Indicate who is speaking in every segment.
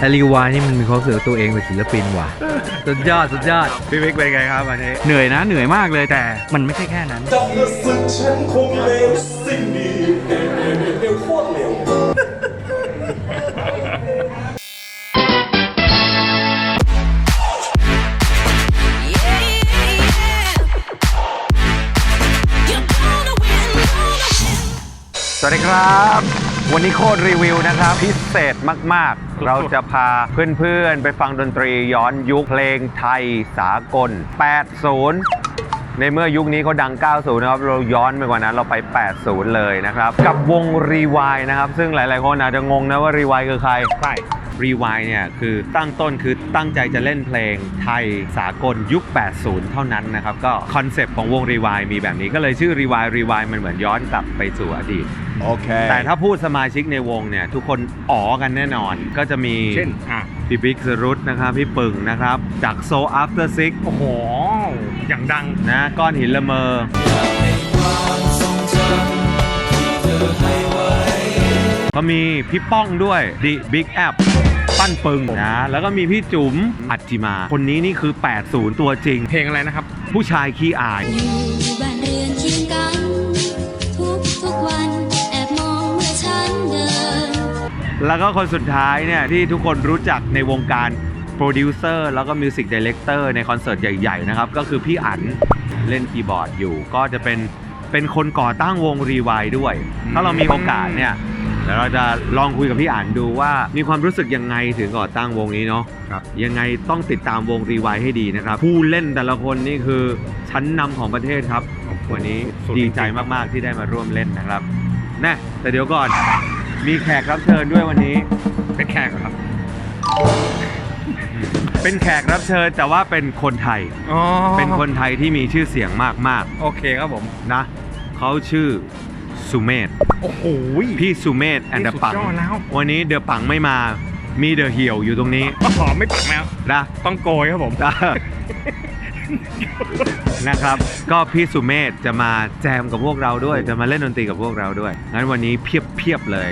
Speaker 1: แต่รีวายนี่มันมีความรู้สึกว่าตัวเองเป็นศิลปินว่ะ สุดยอด สุดยอด
Speaker 2: พี่บิ๊กเป็นไงครับวันนี้
Speaker 3: เหนื่อยนะเหนื่อยมากเลยแต่มันไม่ใช่แค่นั้น
Speaker 4: จับกระสึกฉันคงเลวสิ่งดีเร็วเร็วเร็วเร็วโคตรเร็ว
Speaker 2: สวัสดีครับ วันนี้โคตรรีวิวนะครับ พิเศษมาก ๆ เราจะพาเพื่อน ๆ ไปฟังดนตรีย้อนยุคเพลงไทยสากล 80 ในเมื่อยุคนี้เขาดัง 90 นะครับ เราย้อนไปกว่านั้นเราไป 80 เลยนะครับ กับวงรีวายนะครับ ซึ่งหลาย ๆ คนอาจจะงงนะว่ารีวายคือใคร
Speaker 3: ใช่
Speaker 2: รีวายเนี่ยคือตั้งต้นคือตั้งใจจะเล่นเพลงไทยสากลยุค 80 เท่านั้นนะครับ ก็คอนเซปต์ของวงรีวายมีแบบนี้ก็เลยชื่อรีวายรีวายมันเหมือนย้อนกลับไปสู่อดีต
Speaker 4: โอเค
Speaker 2: แต่ถ้าพูดสมาชิกในวงเนี่ย ทุกคนอ๋อกันแน่นอนก็จะมี
Speaker 3: เช่นอะ
Speaker 2: พี่บิ๊กสรุตนะครับพี่ปึ่งนะครับ จากโซ After Six
Speaker 3: โอ้โห อย่างดัง
Speaker 2: นะก้อนหินละเมอก็มีพี่ป้องด้วยดิบิ๊กแอป ปั้นปึงนะแล้วก็มีพี่จุ๋มอัจจิมา คนนี้นี่คือ 80 ตัวจริง
Speaker 3: เพลงอะไรนะครับ
Speaker 2: ผู้ชายขี้อาย
Speaker 5: อยู่บ้านเรือนเคียงกัน ทุกทุกๆวันแอบมองเมื่อฉันเดิน
Speaker 2: แล้วก็คนสุดท้ายเนี่ยที่ทุกคนรู้จักในวงการโปรดิวเซอร์แล้วก็มิวสิกดีเลกเตอร์ในคอนเสิร์ตใหญ่ ๆ นะครับ ก็คือพี่อั๋นเล่นคีย์บอร์ดอยู่ ก็จะเป็นเป็นคนก่อตั้งวงรีวายด้วย ถ้าเรามีโอกาสเนี่ยเดี๋ยวเราจะลองคุยกับพี่อั๋นดูว่ามีความรู้สึกยังไงถึงก่อตั้งวงนี้เนาะ
Speaker 3: ครับ
Speaker 2: ยังไงต้องติดตามวงรีวายให้ดีนะครับ ผู้เล่นแต่ละคนนี่คือชั้นนำของประเทศครับ วันนี้
Speaker 3: สุด
Speaker 2: ดี
Speaker 3: จริงๆ
Speaker 2: ใจมากๆที่ได้มาร่วมเล่นนะครับแน่แต่เดี๋ยวก่อนมีแขกรับเชิญด้วยวันนี้
Speaker 3: เป็นแขกเหรอครับ
Speaker 2: เป็นแขกรับเชิญแต่ว่าเป็นคนไทย
Speaker 3: อ๋อ
Speaker 2: เป็นคนไทยที่มีชื่อเสียงมาก
Speaker 3: โอเคครับผม
Speaker 2: ๆนะเขาชื่อ สุเมธ
Speaker 3: โอ้โห
Speaker 2: พี่สุเมธแอนเดอร์ปัง
Speaker 3: สุดยอดแล้ว
Speaker 2: วันนี้เดอะปังไม่มา มีเดอะเหี่ยวอยู่ตรงนี้
Speaker 3: อ๋อไม่ปักแล้ว
Speaker 2: นะ
Speaker 3: ต้องโกยครับผม
Speaker 2: นะครับ ก็พี่สุเมธจะมาแจมกับพวกเราด้วย จะมาเล่นดนตรีกับพวกเราด้วย งั้นวันนี้เพียบเพียบๆเลย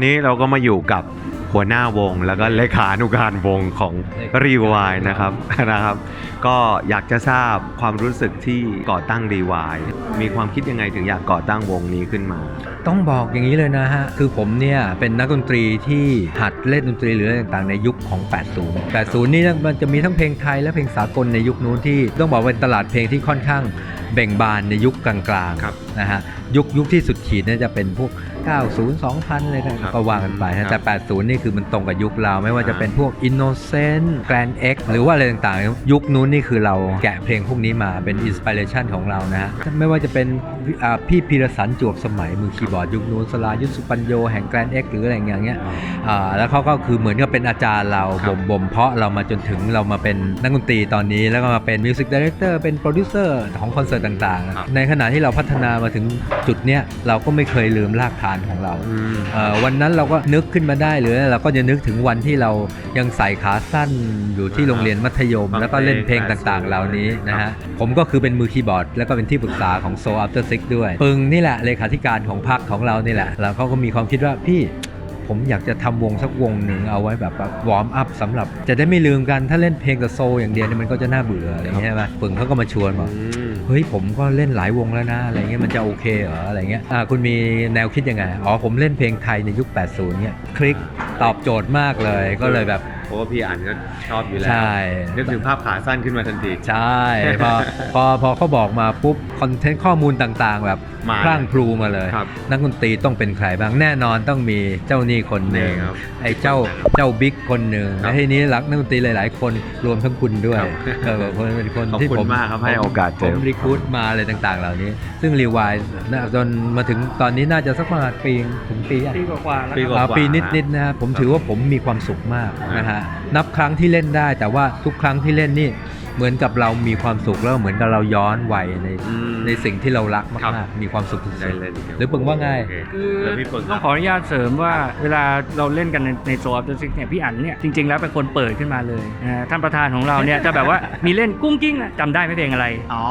Speaker 2: นนี้เราก็มาอยู่กับหัวหน้าวง แล้วก็เลขานุการวงของรีวายนะครับนะครับ ก็อยากจะทราบความรู้สึกที่ก่อตั้งรีวายมีความคิดยังไงถึงอยากก่อตั้งวงนี้ขึ้นมา
Speaker 1: ต้องบอกอย่างนี้เลยนะฮะ คือผมเนี่ยเป็นนักดนตรีที่หัดเล่นดนตรีหรืออะไรต่างๆในยุคของ 80 80 นี่มันจะมีทั้งเพลงไทยและเพลงสากลในยุคนู้นที่ ต้องบอกว่าเป็นตลาดเพลงที่ค่อนข้างเบ่งบานในยุคกลางๆ
Speaker 2: ครับ
Speaker 1: นะฮะยุคยุคที่สุดขีดเนี่ยจะเป็นพวก 90 2000อะไรกัน
Speaker 2: ครับ
Speaker 1: ก็ว่ากันไป
Speaker 2: ครั
Speaker 1: นะ
Speaker 2: บ
Speaker 1: แต่ 80 นี่คือมันตรงกับยุคเราไม่ว่าจะเป็นพวก Innocent Grand X หรือว่าอะไรต่างๆ ยุคนู้นนี่คือเราแกะเพลงพวกนี้มาเป็นอินสปิเรชันของเรานะฮะไม่ว่าจะเป็นอ่าพี่พีรสันจวบสมัยมือคีย์บอร์ดยุคนู้นสลายุทธสุปัญโยแห่ง Grand X หรืออะไรอย่างเงี้ยอ่าแล้วเขาก็คือเหมือนกับเป็นอาจารย์เรา
Speaker 2: ครับ
Speaker 1: บ่มบ่มเพาะเรามาจนถึงเรามาเป็นนักดนตรีตอนนี้แล้วก็มาเป็นมิวสิกดีเรคเตอร์เป็นโปรดิวเซอร์ของคอนเสิร์ตต่างๆ ในขณะที่เราพัฒนามาถึงจุดเนี้ยเราก็ไม่เคยลืมรากฐานของเรา
Speaker 2: อืม
Speaker 1: เอ่อวันนั้นเราก็นึกขึ้นมาได้หรือเราก็จะนึกถึงวันที่เรายังใส่ขาสั้นอยู่ที่โรงเรียนมัธยม
Speaker 2: ฟัง
Speaker 1: แล้วก็เล่นเพลง
Speaker 2: เพลง
Speaker 1: ต่างๆ เหล่านี้นะ
Speaker 2: ครั
Speaker 1: ฮะ
Speaker 2: บ
Speaker 1: ผมก็คือเป็นมือคีย์บอร์ด แล้วก็เป็นที่ปรึกษาของ Soul After Six ด้วย ปึงนี่แหละเลขาธิการของพรรคของเรานี่แหละแล้วเขาก็มีความคิดว่าพี่ ผมอยากจะทำวงสักวงหนึ่งเอาไว้แบบวอร์มอัพสำหรับ จะได้ไม่ลืมกันถ้าเล่นเพลงแต่โซลอย่างเดียวเนี่ยมันก็จะน่าเบื่ออะไรอย่างเงี้ยใช่ไหมปึงเขาก็มาชวนบอก
Speaker 2: อืม
Speaker 1: เฮ้ยผมก็เล่นหลายวงแล้วนะอะไรเงี้ยมันจะโอเคเหรออะไรเงี้ยอ่าคุณมีแนวคิดยังไงอ๋อผมเล่นเพลงไทยในยุค 80เนี่ยคลิกตอบโจทย์มากเลยก็เลยแบบ
Speaker 2: เพราะว่าพี่อ่านก็ชอบอยู่แล้ว
Speaker 1: ใช่
Speaker 2: นึกถึงภาพขาสั้นขึ้นมาทันที
Speaker 1: ใช่ พอพอพอเขาบอกมาปุ๊บคอนเทนต์ข้อมูลต่างๆ แบบ
Speaker 2: มา
Speaker 1: พร่างพลูมาเลย
Speaker 2: ครับ
Speaker 1: นักดนตรีต้องเป็นใครบ้างแน่นอนต้องมีเจ้านี่คนหนึ่ง
Speaker 2: นี่ครับ
Speaker 1: ไอ้เจ้าเจ้าบิ๊กคนหนึ่ง
Speaker 2: ครับ
Speaker 1: และทีนี้รักนักดนตรีหลาย ๆ คนรวมทั้งคุณด้วย
Speaker 2: ครับ
Speaker 1: เออคนเป็นคน
Speaker 2: ขอบ
Speaker 1: ที่
Speaker 2: คุณ
Speaker 1: ผม
Speaker 2: มากครับให้โอกาสเจ
Speaker 1: ผ
Speaker 2: ม
Speaker 1: ม
Speaker 2: ส์
Speaker 1: รีคูดมาอะไรต่าง ๆ เหล่านี้ ซึ่งรีวายจนมาถึงตอนนี้น่าจะสักประมาณปีถึงปีอะ
Speaker 3: ปีกว่าๆแล้ว
Speaker 2: ปี
Speaker 3: ครับ
Speaker 2: กว่า
Speaker 1: อ่า ปีนิดๆนะครับผมถือว่าผมมีความสุขมากนะฮะนับครั้งที่เล่นได้ แต่ว่าทุกครั้งที่เล่นนี่ เหมือนกับเรามีความสุขแล้วเหมือนกับเราย้อนวัยใน
Speaker 2: อืม
Speaker 1: ในสิ่งที่เรารัก
Speaker 2: ครับ
Speaker 1: มากๆมีความสุขสุ
Speaker 2: ได้
Speaker 1: ด
Speaker 2: เล่น
Speaker 1: ๆหรือปึงว่าไง
Speaker 2: โอเค
Speaker 3: คือ
Speaker 2: แล้วพี่ปึง
Speaker 3: ต้องขออนุญาตเสริมว่าเวลาเราเล่นกันในในโซอัพเตอร์ซิกเนี่ยพี่อั๋นเนี่ยจริงๆแล้วเป็นคนเปิดขึ้นมาเลยนะฮะท่านประธานของเราเนี่ยจะแบบว่ามีเล่นกุ้งกิ้งอะจำได้ไหมเพลงอะไร
Speaker 2: อ๋อ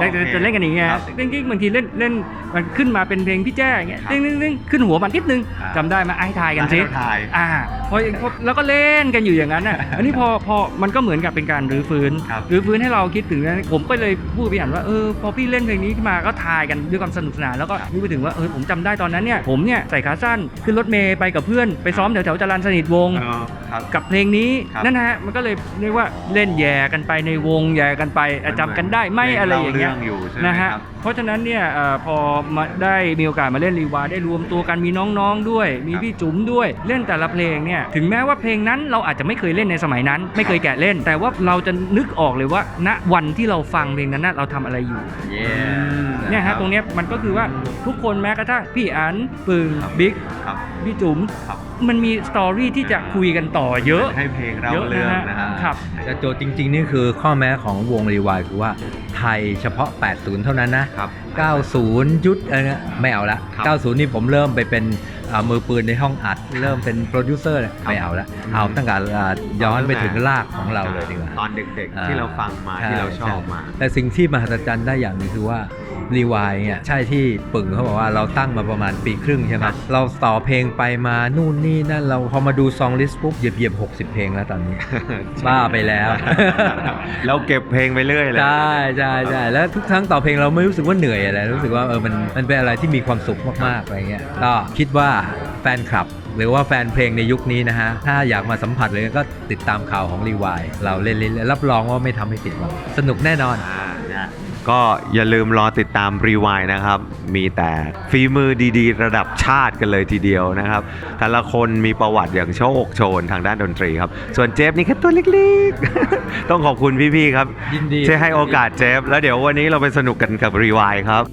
Speaker 3: จะจะจะเล่นกันอย่างเงี้ย
Speaker 2: ครับ
Speaker 3: เล่นกิ้งบางทีเล่นเล่นมันขึ้นมาเป็นเพลงพี่แจ้อย่างเงี้ยเด้งเด้งเด้งขึ้นหัวมันนิดนึง
Speaker 2: อ่า
Speaker 3: จำได้ไหมไอ้ทายกันสิ
Speaker 2: ให้เราทาย
Speaker 3: อ่าพอพอแล้วก็เล่นกันอยู่อย่างนั้นน่ะ อันนี้พอพอมันก็เหมือนกับเป็นการรื้อฟื้น
Speaker 2: ครับ
Speaker 3: รื้อฟื้นให้เราคิดถึงนะผมก็เลยพูดไปอ่านว่าเออพอพี่เล่นเพลงนี้ขึ้นมาก็ทายกันด้วยความสนุกสนานแล้วก็นึกไปถึงว่าเออผมจำได้ตอนนั้นเนี่ยผมเนี่ยใส่ขาสั้นขึ้นรถเมย์ไปกับเพื่อนไปซ้อมแถวแถวๆจรัญสนิทวงศ์
Speaker 2: อ๋อครับ
Speaker 3: กับเพลงนี้
Speaker 2: ครับ
Speaker 3: นั่นนะฮะมันก็เลยเรียกว่าเล่นแย่กันไปในวงแย่กันไปอะจำกันได้ไหมอะไรอย่างเงี้ย
Speaker 2: เล่ารื่องอยู่ใช่ไหม
Speaker 3: นะฮะ
Speaker 2: ครับ
Speaker 3: เพราะฉะนั้นเนี่ยเอ่อพอมาได้มีโอกาสมาเล่นรีวาได้รวมตัวกันมีน้องๆด้วย มี
Speaker 2: ครับ
Speaker 3: พี่จุ๋มด้วยเล่นแต่ละเพลงเนี่ยถึงแม้ว่าเพลงนั้นเราอาจจะไม่เคยเล่นในสมัยนั้น ไม่เคยแกะเล่น แต่ว่าเราจะนึกออกเลยว่า ณวันที่เราฟังเพลงนั้นน่ะเราทำอะไรอยู่
Speaker 2: เย้
Speaker 3: เนี่ยฮะตรงเนี้ยมันก็คือว่าทุกคนแม้กระทั่งพี่อันปึง
Speaker 2: ครับ
Speaker 3: บิ๊ก
Speaker 2: ครับ
Speaker 3: พี่จุ๋ม
Speaker 2: ครับ
Speaker 3: มันมีสตอรี่ที่จะคุยกันต่อเยอะ
Speaker 2: ให้เพลงเรา
Speaker 3: เยอะ
Speaker 2: เรื่อง
Speaker 3: นะ
Speaker 2: นะ
Speaker 3: ฮะ
Speaker 2: ฮะ
Speaker 3: ครับ
Speaker 1: แต่โจทย์จริง ๆ นี่คือข้อแม้ของวงรีวายคือว่าไทยเฉพาะ 80 เท่านั้นนะ
Speaker 2: ครับ
Speaker 1: 90 ยุดอะไรเงี้ยไม่เอาละ
Speaker 2: ครับ
Speaker 1: 90 นี่ผมเริ่มไปเป็นอ่า มือปืนในห้องอัด เริ่มเป็นโปรดิวเซอร์ไม่เอาละ
Speaker 2: อืม
Speaker 1: เอาตั้งแต่อ่าย้อนไปถึงรากของเราเลยดีกว่า
Speaker 2: ตอนเด็กๆ ที่เราฟังมา
Speaker 1: ใช่
Speaker 2: ที่เราชอบ
Speaker 1: ใมา แต่สิ่งที่มหัศจรรย์ได้อย่างหนึงคือว่า รีวายเนี่ยใช่ที่ปึ่งเขาบอกว่าเราตั้งมาประมาณปีครึ่งใช่ไหม
Speaker 2: ครับ
Speaker 1: เราต่อเพลงไปมานู่นนี่นั่นเราพอมาดูซองลิสต์ปุ๊บเหยียบเหยียบ60เพลงแล้วตอนนี้บ้าไปแล้ว
Speaker 2: เราเก็บเพลงไปเรื่อยเลย
Speaker 1: ใช่ใช่ใช่แล้วทุกครั้งต่อเพลงเราไม่รู้สึกว่าเหนื่อยอะไรรู้สึกว่าเออมันมันเป็นอะไรที่มีความสุขมากๆอะไรเงี้ยก็คิดว่าแฟนคลับหรือว่าแฟนเพลงในยุคนี้นะฮะ ถ้าอยากมาสัมผัสเลยก็ติดตามข่าวของรีวาย เราเล่นๆรับรองว่าไม่ทำให้ผิดหวังสนุกแน่นอน
Speaker 2: อ่านะ ก็อย่าลืมรอติดตามรีวายนะครับ มีแต่ฝีมือดีๆ ระดับชาติกันเลยทีเดียวนะครับ แต่ละคนมีประวัติอย่างโชคโชนทางด้านดนตรีครับ ส่วนเจฟนี่แค่ตัวเล็กๆ ต้องขอบคุณพี่ๆครับ
Speaker 1: ยินดี
Speaker 2: ที่ให้โอกาสเจฟแล้วเดี๋ยววันนี้เราไปสนุกกันกับรีวายครับ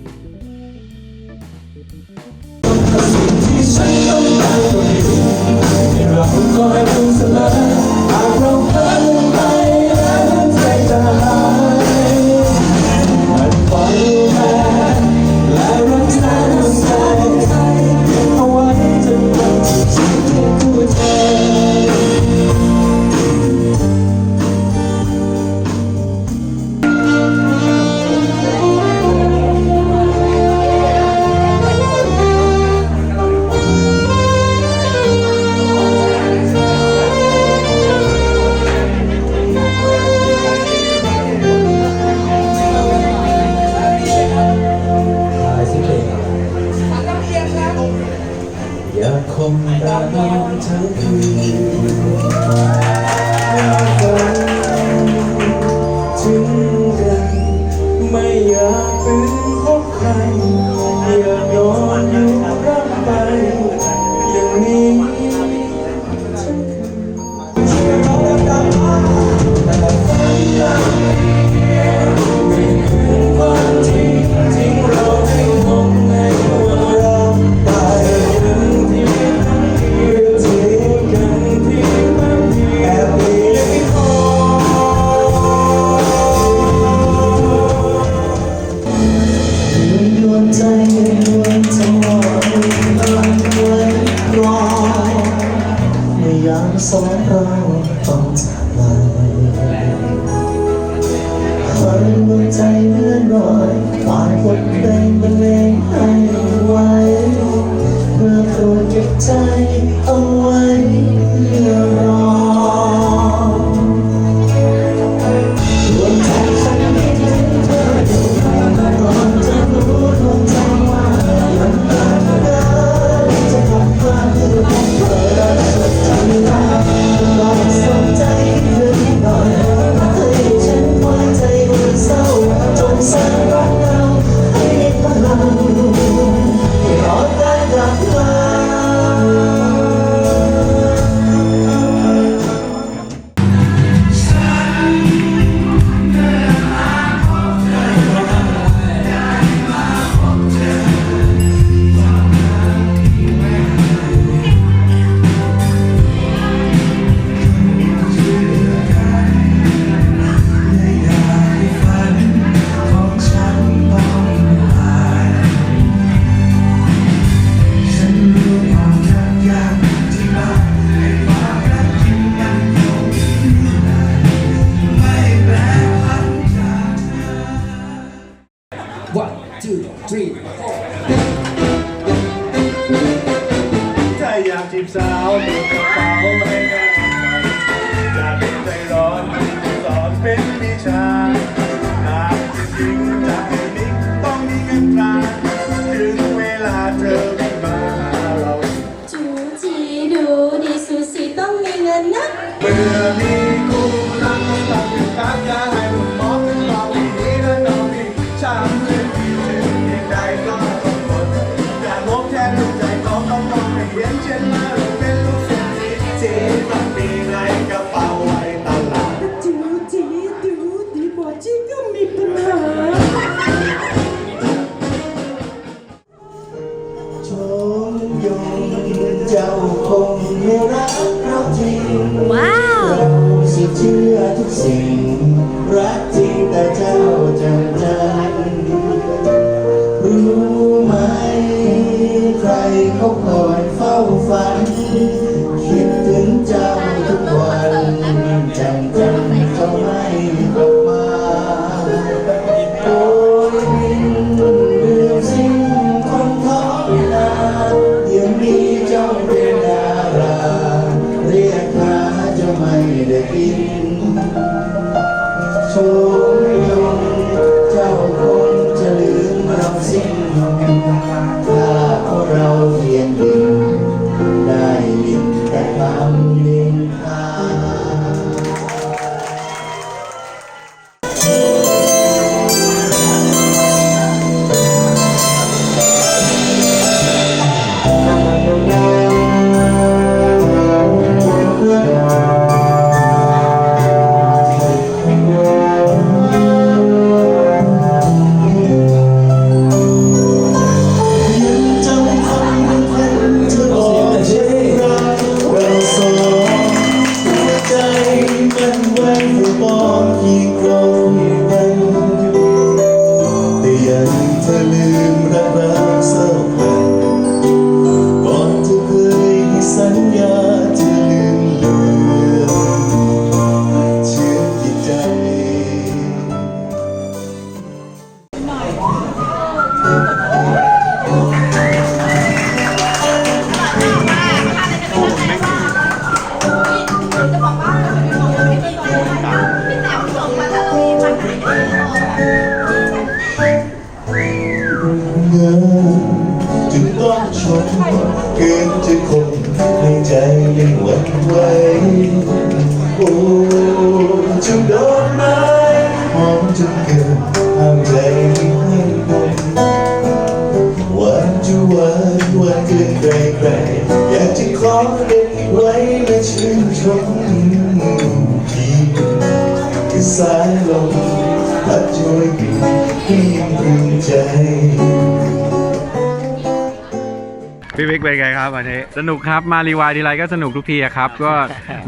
Speaker 2: so เป็นไงครับวันนี้
Speaker 6: สนุกครับมารีวายทีไรก็สนุกทุกทีอะครับ ก็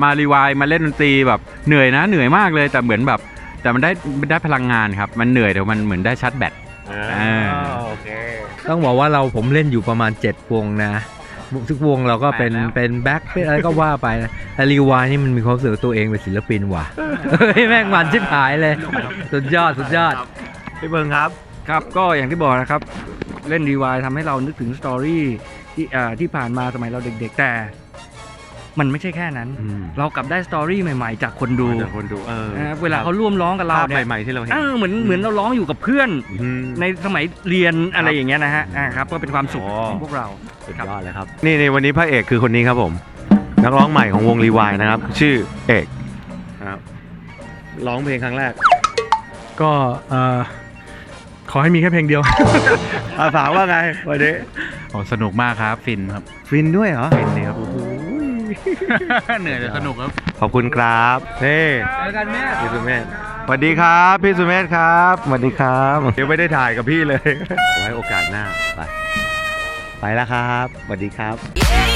Speaker 6: มารีวายมาเล่นดนตรีแบบเหนื่อยนะเหนื่อยมากเลยแต่เหมือนแบบ แต่มันได้มันได้พลังงานครับ มันเหนื่อยแต่มันเหมือนได้ชาร์จแบตอ่า
Speaker 2: โอเค
Speaker 1: ต้องบอกว่าเราผมเล่นอยู่ประมาณ 7 วงนะ ทุกวงเราก็เป็น
Speaker 6: แปดแล้ว
Speaker 1: เป็นแบ็คเป็นอะไรก็ว่าไปนะแต่รีวายนี่มันมีความรู้สึกว่าตัวเองเป็นศิลปินว่ะเฮ้ยแม่งมันชิบหายเลย สุดยอดสุดยอด
Speaker 2: พี่เบิงครับ
Speaker 3: ครับก็อย่างที่บอกนะครับ เล่นรีวายทำให้เรานึกถึงสตอรี่ ที่อ่าที่ผ่านมาสมัยเราเด็ก ๆ แต่ มันไม่ใช่แค่นั้น
Speaker 2: อืม
Speaker 3: เรากลับได้สตอรี่ใหม่ๆ จากคนดู
Speaker 2: จากคนดูเออ
Speaker 3: นะครับเวลาเขาร่วมร้องกับเรา
Speaker 2: ภาพ
Speaker 3: เนี่ย
Speaker 2: ใหม่ๆที่เราเห็น
Speaker 3: เออเหมือนเหมือนเราร้องอยู่กับเพื่อน
Speaker 2: อืม
Speaker 3: ในสมัยเรียนอะไรอย่างเงี้ยนะฮะอ่าครับก็เป็นความสุข
Speaker 2: โอ้
Speaker 3: ของพวกเรา
Speaker 2: สุดยอดเลยครับนี่ในวันนี้พระเอกคือคนนี้ครับผม นักร้องใหม่ของวงรีวายนะครับ ชื่อเอกนะครับร้องเพลงครั้งแรก
Speaker 7: ก็เอ่อ ขอให้มีแค่เพลงเดียว
Speaker 2: อาฝากว่าไงวันนี้
Speaker 6: โอ้สนุกมากครับฟินครับ
Speaker 2: ฟินด้วยเหรอ
Speaker 6: ฟินดีครับ เหนื่อยแต่สนุกครับ
Speaker 2: ขอบคุณครับนี่
Speaker 1: เจอกันแม่
Speaker 2: พี่สุเมธสวัสดีครับพี่สุเมธครับสวัสดีครับเดี๋ยวไม่ได้ถ่ายกับพี่เลย ไว้โอกาสหน้า ไป ไปแล้วครับสวัสดีครับ
Speaker 5: Yeah,